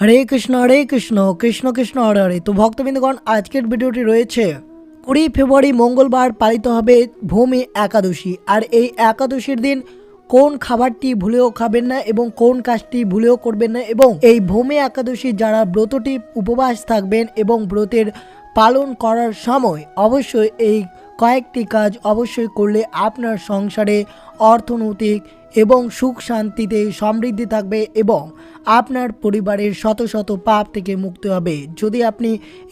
হরে কৃষ্ণ হরে কৃষ্ণ কৃষ্ণ কৃষ্ণ, হরে হরে। তো ভক্তবৃন্দগণ, আজকের ভিডিওটি রয়েছে, কুড়ি ফেব্রুয়ারি মঙ্গলবার পালিত হবে ভূমি একাদশী। আর এই একাদশীর দিন কোন খাবারটি ভুলেও খাবেন না এবং কোন কাজটি ভুলেও করবেন না এবং এই ভূমি একাদশী যারা ব্রতটি উপবাস থাকবেন এবং ব্রতের পালন করার সময় অবশ্যই এই কয়েকটি কাজ অবশ্যই করলে আপনার সংসারে অর্থনৈতিক এবং সুখ শান্তিতে সমৃদ্ধি থাকবে এবং আপনার পরিবারের শত শত পাপ থেকে মুক্ত হবে। যদি আপনি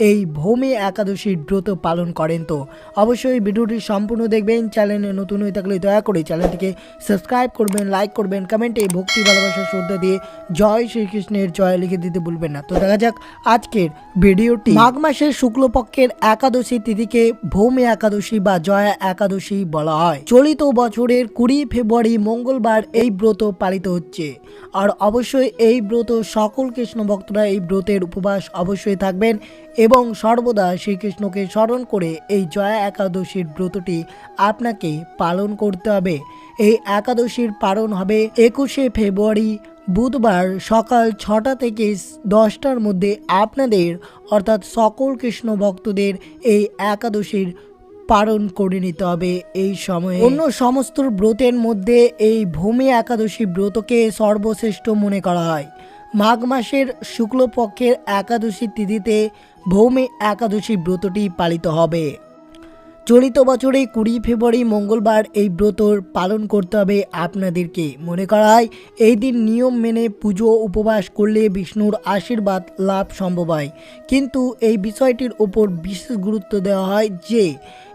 এই ভূমি একাদশীর ব্রত পালন করেন তো অবশ্যই ভিডিওটি সম্পূর্ণ দেখবেন, চ্যানেলে নতুন হয়ে থাকলে দয়া করে চ্যানেলটিকে সাবস্ক্রাইব করবেন, লাইক করবেন, কমেন্টে ভক্তি, ভালোবাসা, শ্রদ্ধা দিয়ে জয় শ্রীকৃষ্ণের জয় লিখে দিতে ভুলবেন না। তো দেখা যাক আজকের ভিডিওটি। মাঘ মাসের শুক্লপক্ষের একাদশী তিথিকে ভৌমি একাদশী বা জয়া একাদশী বলা হয়। চলিত বছরের কুড়ি ফেব্রুয়ারি মঙ্গলবার এই ব্রত পালিত হচ্ছে। আর অবশ্যই এই ব্রত সকল কৃষ্ণ ভক্তরা এই ব্রতের উপবাস অবশ্যই থাকবেন এবং সর্বদা শ্রীকৃষ্ণকে স্মরণ করে এই জয়া একাদশীর ব্রতটি আপনাকে পালন করতে হবে। এই একাদশীর পালন হবে একুশে ফেব্রুয়ারি বুধবার সকাল ছটা থেকে দশটার মধ্যে আপনাদের অর্থাৎ সকল কৃষ্ণ ভক্তদের এই একাদশীর পালন করে নিতে হবে এই সময়ে। অন্য সমস্ত ব্রতের মধ্যে এই ভূমি একাদশী ব্রতকে সর্বশ্রেষ্ঠ মনে করা হয়। মাঘ মাসের শুক্লপক্ষের একাদশী তিথিতে ভৌমি একাদশী ব্রতটি পালিত হবে। চলিত বছরে কুড়ি ফেব্রুয়ারি মঙ্গলবার এই ব্রতর পালন করতে হবে আপনাদেরকে। মনে করা হয় এই দিন নিয়ম মেনে পুজো উপবাস করলে বিষ্ণুর আশীর্বাদ লাভ সম্ভব হয়। কিন্তু এই বিষয়টির ওপর বিশেষ গুরুত্ব দেওয়া হয় যে,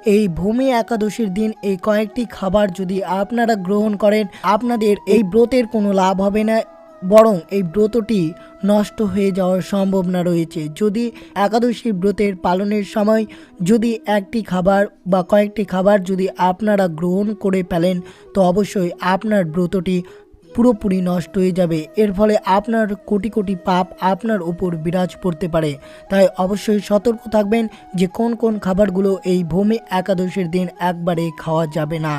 এই ভূমি একাদশীর দিন এই কয়েকটি খাবার যদি আপনারা গ্রহণ করেন, আপনাদের এই ব্রতের কোনো লাভ হবে না। বরং এই ব্রতটি নষ্ট হয়ে যাওয়ার সম্ভাবনা রয়েছে। যদি একাদশী ব্রতের পালনের সময় যদি একটি খাবার বা কয়েকটি খাবার যদি আপনারা গ্রহণ করে ফেলেন, তো অবশ্যই আপনার ব্রতটি পুরোপুরি নষ্ট হয়ে যাবে। এর ফলে আপনার কোটি কোটি পাপ আপনার উপর বিরাজ পড়তে পারে। তাই অবশ্যই সতর্ক থাকবেন যে কোন কোন খাবারগুলো এই ভূমি একাদশীর দিন একবারে খাওয়া যাবে না।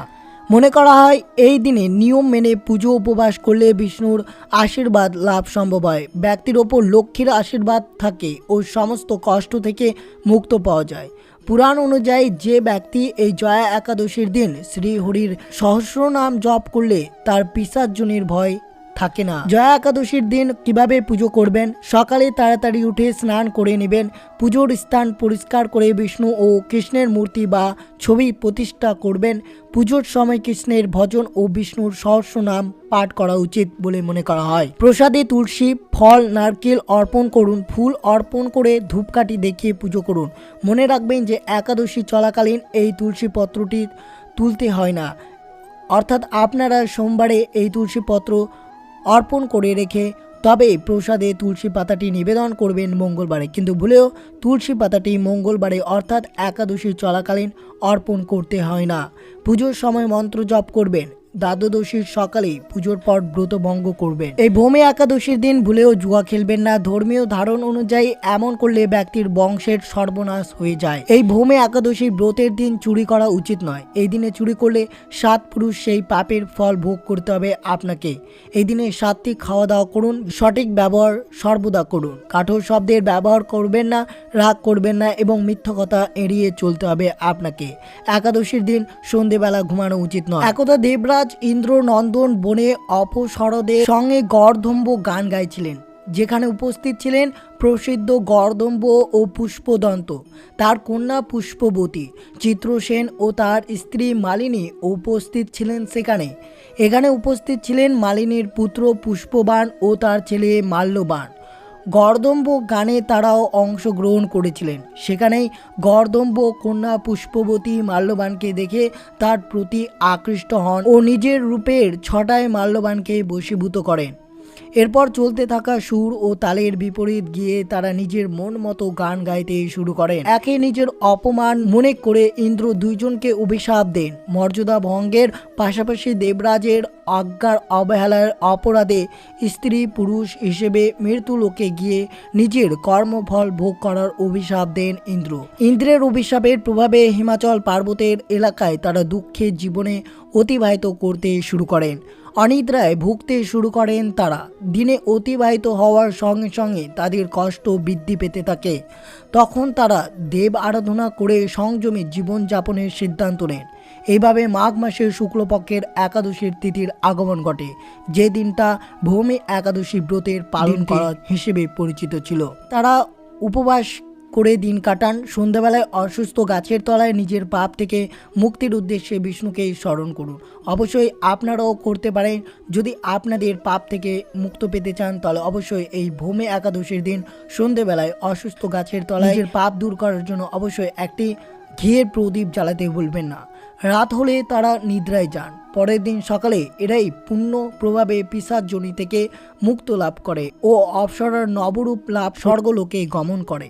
মনে করা হয়, এই দিনে নিয়ম মেনে পুজো উপবাস করলে বিষ্ণুর আশীর্বাদ লাভ সম্ভব হয়। ব্যক্তির ওপর লক্ষ্মীর আশীর্বাদ থাকে ও সমস্ত কষ্ট থেকে মুক্ত পাওয়া যায়। পুরাণ অনুযায়ী যে ব্যক্তি এই জয়া একাদশীর দিন শ্রীহরির সহস্র নাম জপ করলে তার পিসার্জনের ভয় থাকে না। জয়া একাদশীর দিন কীভাবে পুজো করবেন? সকালে তাড়াতাড়ি উঠে স্নান করে নেবেন। পুজোর স্থান পরিষ্কার করে বিষ্ণু ও কৃষ্ণের মূর্তি বা ছবি প্রতিষ্ঠা করবেন। পুজোর সময় কৃষ্ণের ভজন ও বিষ্ণুর সহস্র নাম পাঠ করা উচিত বলে মনে করা হয়। প্রসাদে তুলসী, ফল, নারকেল অর্পণ করুন। ফুল অর্পণ করে ধূপকাঠি দেখিয়ে পুজো করুন। মনে রাখবেন যে একাদশী চলাকালীন এই তুলসী পত্রটি তুলতে হয় না। অর্থাৎ আপনারা সোমবারে এই তুলসী পত্র অর্পণ করে রেখে তবে প্রসাদে তুলসী পাতাটি নিবেদন করবেন মঙ্গলবারে। কিন্তু ভুলেও তুলসী পাতাটি মঙ্গলবারে অর্থাৎ একাদশী চলাকালীন অর্পণ করতে হয় না। পুজোর সময় মন্ত্র জপ করবেন। দ্বাদশীর সকালে পুজোর পর ব্রত ভঙ্গ করবেন। এই ভূমি একাদশীর দিন ভুলেও জুয়া খেলবেন না। ধর্মীয় ধারণ অনুযায়ী এমন করলে ব্যক্তির বংশের সর্বনাশ হয়ে যায়। এই ভূমি একাদশীর ব্রতের দিন চুরি করা উচিত নয়। এই দিনে চুরি করলে সাত পুরুষ সেই পাপের ফল ভোগ করতে হবে আপনাকে। এই দিনে সাতটি খাওয়া দাওয়া করুন, সঠিক ব্যবহার সর্বদা করুন। কাঠোর শব্দের ব্যবহার করবেন না, রাগ করবেন না এবং মিথ্যা কথা এড়িয়ে চলতে হবে আপনাকে। একাদশীর দিন সন্ধেবেলা ঘুমানো উচিত নয়। একদা দেবরাজ ইন্দ্র নন্দন বনে অপসরদের সঙ্গে গর্ধম্ব গান গাইছিলেন, যেখানে উপস্থিত ছিলেন প্রসিদ্ধ গর্দম্ব ও পুষ্পদন্ত, তার কন্যা পুষ্পবতী, চিত্রসেন ও তার স্ত্রী মালিনী উপস্থিত ছিলেন সেখানে। এখানে উপস্থিত ছিলেন মালিনীর পুত্র পুষ্পবান ও তার ছেলে মাল্যবান। গর্দম্ব গানে তারাও অংশগ্রহণ করেছিলেন। সেখানেই গর্দম্ব কন্যা পুষ্পবতী মাল্যবানকে দেখে তার প্রতি আকৃষ্ট হন ও নিজের রূপের ছটায় মাল্যবানকে বশীভূত করেন। এরপর চলতে থাকা সুর ও তালের বিপরীত গিয়ে তারা নিজের মন মতো গান গাইতে শুরু করেন। একে নিজের অপমান মনে করে ইন্দ্র দুইজনকে অভিশাপ দেন। মর্যাদা ভঙ্গের পাশাপাশি দেবরাজের আজ্ঞার অবহেলার অপরাধে স্ত্রী পুরুষ হিসেবে মৃত্যু লোকে গিয়ে নিজের কর্মফল ভোগ করার অভিশাপ দেন ইন্দ্র। ইন্দ্রের অভিশাপের প্রভাবে হিমাচল পার্বতের এলাকায় তারা দুঃখের জীবনে অতিবাহিত করতে শুরু করেন। অনিদ্রায় ভুগতে শুরু করেন তারা। দিনে অতিবাহিত হওয়ার সঙ্গে সঙ্গে তাদের কষ্ট বৃদ্ধি পেতে থাকে। তখন তারা দেব আরাধনা করে সংযমে জীবনযাপনের সিদ্ধান্ত নেন। এইভাবে মাঘ মাসের শুক্লপক্ষের একাদশীর তিথির আগমন ঘটে যে দিনটা ভূমি একাদশী ব্রতের পালন করা হিসেবে পরিচিত ছিল। তারা উপবাস করে দিন কাটান। সন্ধ্যাবেলায় অসুস্থ গাছের তলায় নিজের পাপ থেকে মুক্তির উদ্দেশ্যে বিষ্ণুকে স্মরণ করুন। অবশ্যই আপনারাও করতে পারেন। যদি আপনাদের পাপ থেকে মুক্ত পেতে চান, তাহলে অবশ্যই এই ভূমি একাদশীর দিন সন্ধ্যেবেলায় অসুস্থ গাছের তলায় নিজের পাপ দূর করার জন্য অবশ্যই একটি ঘিয়ের প্রদীপ জ্বালাতে ভুলবেন না। রাত হলে তারা নিদ্রায় যান। পরের দিন সকালে এরাই পূর্ণ প্রভাবে পিসার জনি থেকে মুক্ত লাভ করে ও অপসরার নবরূপ লাভ স্বর্গলোকে গমন করে।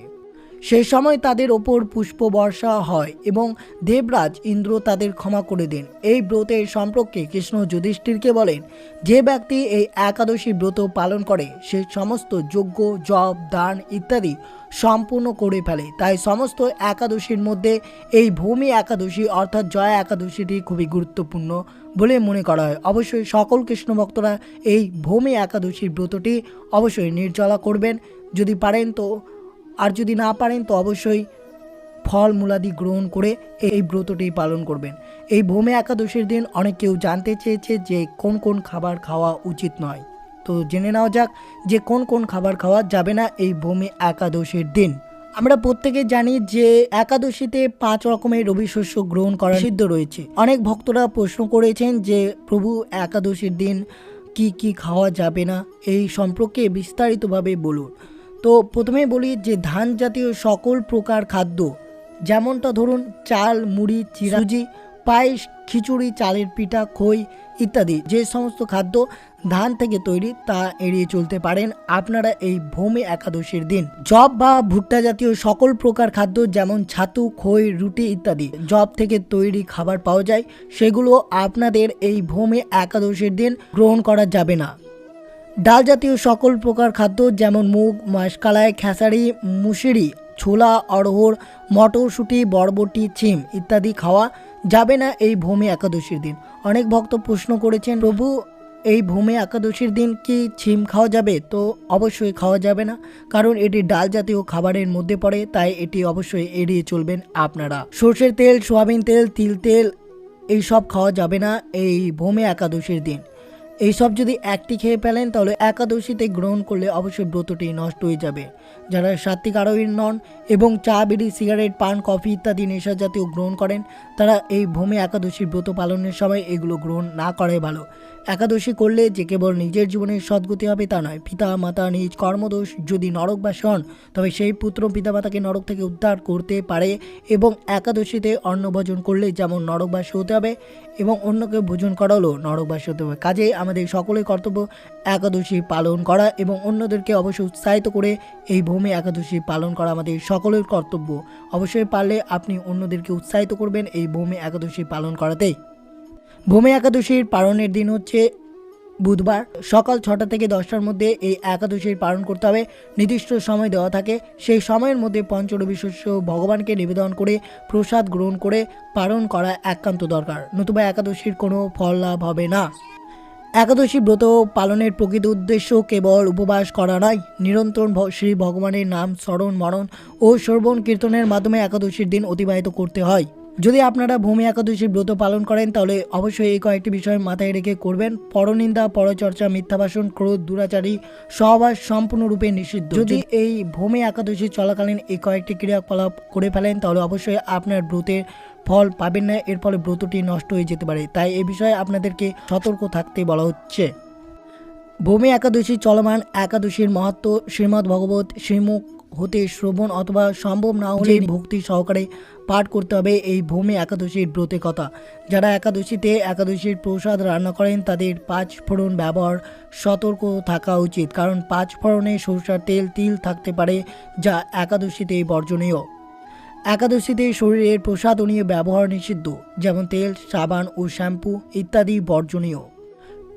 সেই সময় তাদের ওপর পুষ্প বর্ষা হয় এবং দেবরাজ ইন্দ্র তাদের ক্ষমা করে দেন। এই ব্রতের সম্পর্কে কৃষ্ণ যুধিষ্ঠিরকে বলেন, যে ব্যক্তি এই একাদশী ব্রত পালন করে, সে সমস্ত যজ্ঞ, জপ, দান ইত্যাদি সম্পূর্ণ করে ফেলে। তাই সমস্ত একাদশীর মধ্যে এই ভূমি একাদশী অর্থাৎ জয়া একাদশীটি খুবই গুরুত্বপূর্ণ বলে মনে করা হয়। অবশ্যই সকল কৃষ্ণ ভক্তরা এই ভূমি একাদশীর ব্রতটি অবশ্যই নির্জলা করবেন। যদি পারেন তো আর যদি না পারেন, তো অবশ্যই ফল মূলাদি গ্রহণ করে এই ব্রতটি পালন করবেন। এই ভূমি একাদশীর দিন অনেক কেউ জানতে চেয়েছে যে কোন কোন খাবার খাওয়া উচিত নয়। তো জেনে নেওয়া যাক যে কোন কোন খাবার খাওয়া যাবে না এই ভূমি একাদশীর দিন। আমরা প্রত্যেকে জানি যে একাদশীতে পাঁচ রকমের রবি শস্য গ্রহণ করা সিদ্ধ রয়েছে। অনেক ভক্তরা প্রশ্ন করেছেন যে, প্রভু, একাদশীর দিন কি কি খাওয়া যাবে না? এই সম্পর্কে বিস্তারিতভাবে বলুন। তো প্রথমে বলি যে ধান জাতীয় সকল প্রকার খাদ্য, যেমনটা ধরুন চাল, মুড়ি চিরাজি পায়েস, খিচুড়ি, চালের পিঠা, খই ইত্যাদি যে সমস্ত খাদ্য ধান থেকে তৈরি তা এড়িয়ে চলতে পারেন আপনারা এই ভূমি একাদশীর দিন। জব বা ভুট্টা জাতীয় সকল প্রকার খাদ্য যেমন ছাতু, খই, রুটি ইত্যাদি জব থেকে তৈরি খাবার পাওয়া যায়, সেগুলো আপনাদের এই ভূমি একাদশীর দিন গ্রহণ করা যাবে না। ডাল জাতীয় সকল প্রকার খাদ্য যেমন মুগ মাসকালাই খেসারি, মুসুরি, ছোলা, অড়হর, মটরশুঁটি, বরবটি, ছিম ইত্যাদি খাওয়া যাবে না এই ভূমি একাদশীর দিন। অনেক ভক্ত প্রশ্ন করেছেন, প্রভু, এই ভূমি একাদশীর দিন কি ছিম খাওয়া যাবে? তো অবশ্যই খাওয়া যাবে না, কারণ এটি ডাল জাতীয় খাবারের মধ্যে পড়ে, তাই এটি অবশ্যই এড়িয়ে চলবেন আপনারা। সর্ষের তেল, সোয়াবিন তেল, তিল তেল, এই সব খাওয়া যাবে না এই ভূমি একাদশীর দিন। এইসব যদি একটি খেয়ে ফেলেন তাহলে একাদশীতে গ্রহণ করলে অবশ্যই ব্রতটি নষ্ট হয়ে যাবে। যারা সাত্বিক আরোহী নন এবং চা, বিড়ি, সিগারেট, পান, কফি ইত্যাদি নেশা জাতীয় গ্রহণ করেন, তারা এই ভূমি একাদশী ব্রত পালনের সময় এগুলো গ্রহণ না করাই ভালো। একাদশী করলে যে কেবল নিজের জীবনের সদ্গতি হবে তা নয়, পিতা, মাতা, নিজ কর্মদোষ যদি নরকবাসী হন তবে সেই পুত্র পিতামাতাকে নরক থেকে উদ্ধার করতে পারে এবং একাদশীতে অন্নভোজন করলে যেমন নরকবাসী হতে হবে এবং অন্যকে ভোজন করালেও নরকবাসী হতে হবে। কাজেই আমাদের সকলের কর্তব্য একাদশী পালন করা এবং অন্যদেরকে অবশ্যই উৎসাহিত করে এই ভূমি একাদশী পালন করা আমাদের সকলের কর্তব্য। অবশ্যই পারলে আপনি অন্যদেরকে উৎসাহিত করবেন এই ভূমি একাদশী পালন করাতে। ভূমি একাদশীর পালনের দিন হচ্ছে বুধবার। সকাল ছটা থেকে দশটার মধ্যে এই একাদশীর পালন করতে হবে। নির্দিষ্ট সময় দেওয়া থাকে। সেই সময়ের মধ্যে পঞ্চরবি শস্য ভগবানকে নিবেদন করে, প্রসাদ গ্রহণ করে, পালন করা একান্ত দরকার। নতুবা একাদশীর কোনো ফল লাভ হবে না। একাদশী ব্রত পালনের প্রকৃত উদ্দেশ্য কেবল উপবাস করা নয়, নিরন্তর শ্রী ভগবানের নাম স্মরণ, মরণ ও শ্রবণ কীর্তনের মাধ্যমে একাদশীর দিন অতিবাহিত করতে হয়। যদি আপনারা ভূমি একাদশী ব্রত পালন করেন, তাহলে অবশ্যই এই কয়েকটি বিষয় মাথায় রেখে করবেন। পরনিন্দা, পরচর্চা মিথ্যাভাষণ ক্রোধ, দুরাচারী সহবাস সম্পূর্ণরূপে নিষিদ্ধ। যদি এই ভূমি একাদশী চলাকালীন এই কয়েকটি ক্রিয়াকলাপ করে ফেলেন, তাহলে অবশ্যই আপনার ব্রতের ফল পাবেন না এর ফলে ব্রতটি নষ্ট হয়ে যেতে পারে। তাই এ বিষয়ে আপনাদেরকে সতর্ক থাকতে বলা হচ্ছে। ভূমি একাদশী চলমান একাদশীর মাহাত্ম শ্রীমদ্ ভগবত শ্রীমুখ হতে শ্রবণ অথবা সম্ভব না হলে ভক্তি সহকারে পাঠ করতে হবে এই ভূমি একাদশীর ব্রতে কথা। যারা একাদশীতে একাদশীর প্রসাদ রান্না করেন তাদের পাঁচ ফোড়ন ব্যবহার সতর্ক থাকা উচিত। কারণ পাঁচ ফোড়নে সরষার তেল তিল থাকতে পারে যা একাদশীতে বর্জনীয়। একাদশীতে শরীরের প্রসাদনীয় ব্যবহার নিষিদ্ধ, যেমন তেল, সাবান ও শ্যাম্পু ইত্যাদি বর্জনীয়।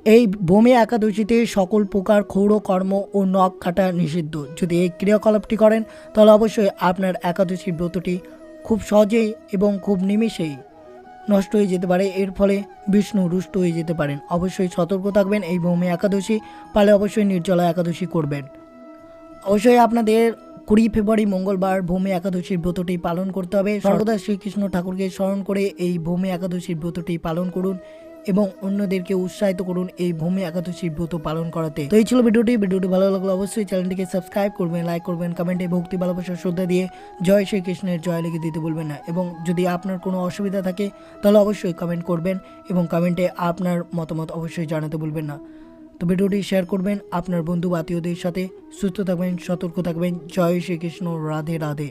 এই ভূমি একাদশীতে সকল প্রকার ক্ষৌর কর্ম ও নখ কাটা নিষিদ্ধ। যদি এই ক্রিয়াকলাপটি করেন, তাহলে অবশ্যই আপনার একাদশীর ব্রতটি খুব সহজেই এবং খুব নিমিষেই নষ্ট হয়ে যেতে পারে। এর ফলে বিষ্ণু রুষ্ট হয়ে যেতে পারেন। অবশ্যই সতর্ক থাকবেন এই ভূমি একাদশী পালে অবশ্যই নির্জলা একাদশী করবেন। অবশ্যই আপনাদের কুড়ি ফেব্রুয়ারি মঙ্গলবার ভূমি একাদশীর ব্রতটি পালন করতে হবে। সর্বদা শ্রীকৃষ্ণ ঠাকুরকে স্মরণ করে এই ভূমি একাদশীর ব্রতটি পালন করুন এবং অন্যদেরকে উৎসাহিত করুন এই ভূমি একাদশীর ব্রত পালন করাতে। তো এই ছিল ভিডিওটি। ভিডিওটি ভালো লাগলে অবশ্যই চ্যানেলটিকে সাবস্ক্রাইব করবেন লাইক করবেন কমেন্টে ভক্তি ভালোবাসা শ্রদ্ধা দিয়ে জয় শ্রীকৃষ্ণের জয় লিখে দিতে বলবেন না। এবং যদি আপনার কোনো অসুবিধা থাকে তাহলে অবশ্যই কমেন্ট করবেন এবং কমেন্টে আপনার মতামত অবশ্যই জানাতে বলবেন না। তো ভিডিওটি শেয়ার করবেন আপনার বন্ধু আত্মীয়দের সাথে। সুস্থ থাকবেন, সতর্ক থাকবেন। জয় শ্রীকৃষ্ণ। রাধে রাধে।